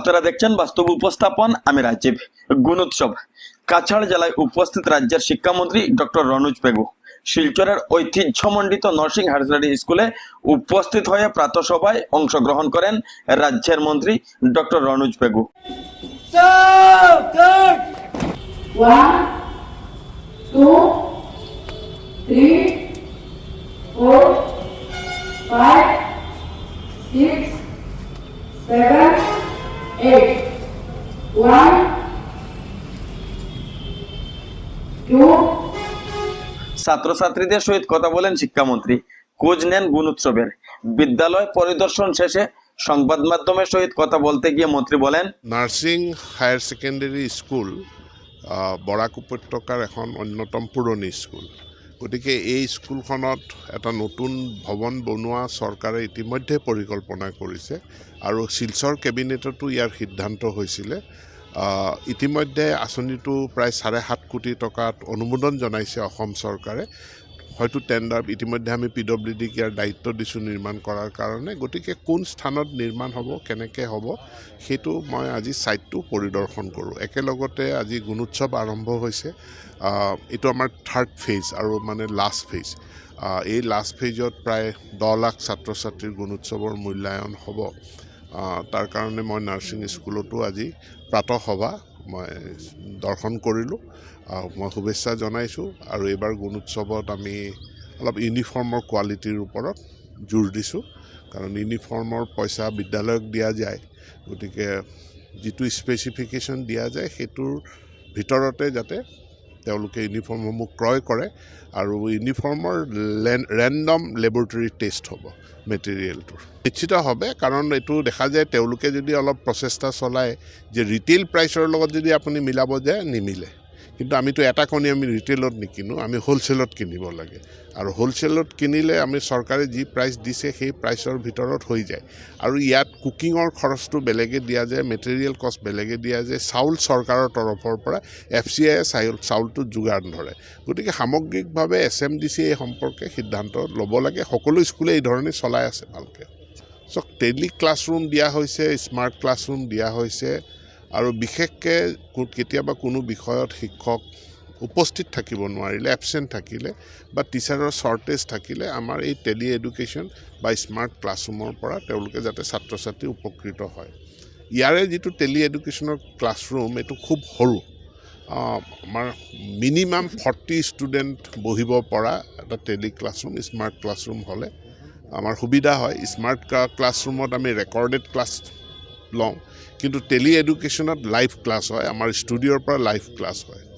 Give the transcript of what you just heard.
আপনারা দেখছেন বাস্তব উপস্থাপন আমি রাজীব। গুণোৎসব। কাছাড় জেলায় উপস্থিত রাজ্যের শিক্ষামন্ত্রী ডক্টর রনুজ পেগু শিলচরের ঐতিহ্যমণ্ডিত নরসিং হায়ার স্কুলে উপস্থিত হয়ে প্রাতঃসভায় অংশগ্রহণ করেন রাজ্যের মন্ত্রী doctor Ranoj Pegu seven, two, ছাত্রছাত্রীদের সহিত কথা বলেন শিক্ষামন্ত্রী। খোঁজ নেন গুণ উৎসবের। বিদ্যালয় পরিদর্শন শেষে সংবাদ মাধ্যমের সহিত কথা বলতে গিয়ে মন্ত্রী বলেন নার্সিং হায়ার সেকেন্ডারি স্কুল আহ, উপত্যকার এখন অন্যতম পুৰণি স্কুল। গতিকে এই স্কুলখনত এটা নতুন ভৱন বনোৱা চৰকাৰে ইতিমধ্যে পৰিকল্পনা কৰিছে আৰু শিলচৰ কেবিনেটতো ইয়াৰ সিদ্ধান্ত হৈছিলে। ইতিমধ্যে আঁচনিটো প্ৰায় চাৰে সাত কোটি টকাত অনুমোদন জনাইছে অসম চৰকাৰে। হয়তো টেণ্ডাৰ ইতিমধ্যে আমি পি ডব্লিউ ডিক ইয়াৰ দায়িত্ব দিছোঁ নিৰ্মাণ কৰাৰ কাৰণে। গতিকে কোন স্থানত নিৰ্মাণ হ'ব কেনেকৈ হ'ব সেইটো মই আজি ছাইটটো পৰিদৰ্শন কৰোঁ। একেলগতে আজি গুণোৎসৱ আৰম্ভ হৈছে। এইটো আমাৰ থাৰ্ড ফেজ আৰু মানে লাষ্ট ফেজ এই লাষ্ট ফেজত প্ৰায় দহ লাখ ছাত্ৰ ছাত্ৰীৰ গুণোৎসৱৰ মূল্যায়ন হ'ব। তাৰ কাৰণে মই নাৰ্ছিং স্কুলতো আজি প্ৰাতঃসভা মই দৰ্শন কৰিলোঁ। মই শুভেচ্ছা জনাইছোঁ। আৰু এইবাৰ গুণোৎসৱত আমি অলপ ইউনিফৰ্মৰ কোৱালিটিৰ ওপৰত জোৰ দিছোঁ। কাৰণ ইউনিফৰ্মৰ পইচা বিদ্যালয়ক দিয়া যায়। গতিকে যিটো স্পেচিফিকেশ্যন দিয়া যায় সেইটোৰ ভিতৰতে যাতে তেওঁলোকে ইউনিফৰ্মসমূহ ক্ৰয় কৰে আৰু ইউনিফৰ্মৰ ৰেণ্ডম লেবৰেটৰী টেষ্ট হ'ব মেটেৰিয়েলটোৰ। নিশ্চিতভাৱে কাৰণ এইটো দেখা যায় তেওঁলোকে যদি অলপ প্ৰচেষ্টা চলায় যে ৰিটেইল প্ৰাইচৰ লগত যদি আপুনি মিলাব যায় নিমিলে। কিন্তু আমিতো এটা কণী আমি ৰিটেইলত নিকিনো আমি হ'লচেলত কিনিব লাগে। আৰু হ'লচেলত কিনিলে আমি চৰকাৰে যি প্ৰাইচ দিছে সেই প্ৰাইচৰ ভিতৰত হৈ যায়। আৰু ইয়াত কুকিঙৰ খৰচটো বেলেগে দিয়া যায় মেটেৰিয়েল কষ্ট বেলেগে দিয়া যায়। চাউল চৰকাৰৰ তৰফৰ পৰা এফ চি আইয়ে চাউল চাউলটো যোগান ধৰে। গতিকে সামগ্ৰিকভাৱে এছ এম ডি চি এই সম্পৰ্কে সিদ্ধান্ত ল'ব লাগে। সকলো স্কুলে এই ধৰণে চলাই আছে ভালকৈ। চাওক টেলি ক্লাছৰুম দিয়া হৈছে স্মাৰ্ট ক্লাছৰুম দিয়া হৈছে। আৰু বিশেষকৈ কেতিয়াবা কোনো বিষয়ত শিক্ষক উপস্থিত থাকিব নোৱাৰিলে এবচেণ্ট থাকিলে বা টিচাৰৰ শ্বৰ্টেজ থাকিলে আমাৰ এই টেলি এডুকেশ্যন বা স্মাৰ্ট ক্লাছৰুমৰ পৰা তেওঁলোকে যাতে ছাত্ৰ ছাত্ৰী উপকৃত হয়। ইয়াৰে যিটো টেলি এডুকেশ্যনৰ ক্লাছৰুম এইটো খুব সৰু। আমাৰ মিনিমাম ফৰ্টি ষ্টুডেণ্ট বহিব পৰা এটা টেলি ক্লাছৰুম স্মাৰ্ট ক্লাছৰুম হ'লে আমাৰ সুবিধা হয়। স্মাৰ্ট ক্লাছৰুমত আমি ৰেকৰ্ডেড ক্লাছ লওঁ। কিন্তু টেলি এডুকেশ্যনত লাইভ ক্লাছ হয় আমাৰ ষ্টুডিঅ'ৰ পৰা লাইভ ক্লাছ হয়।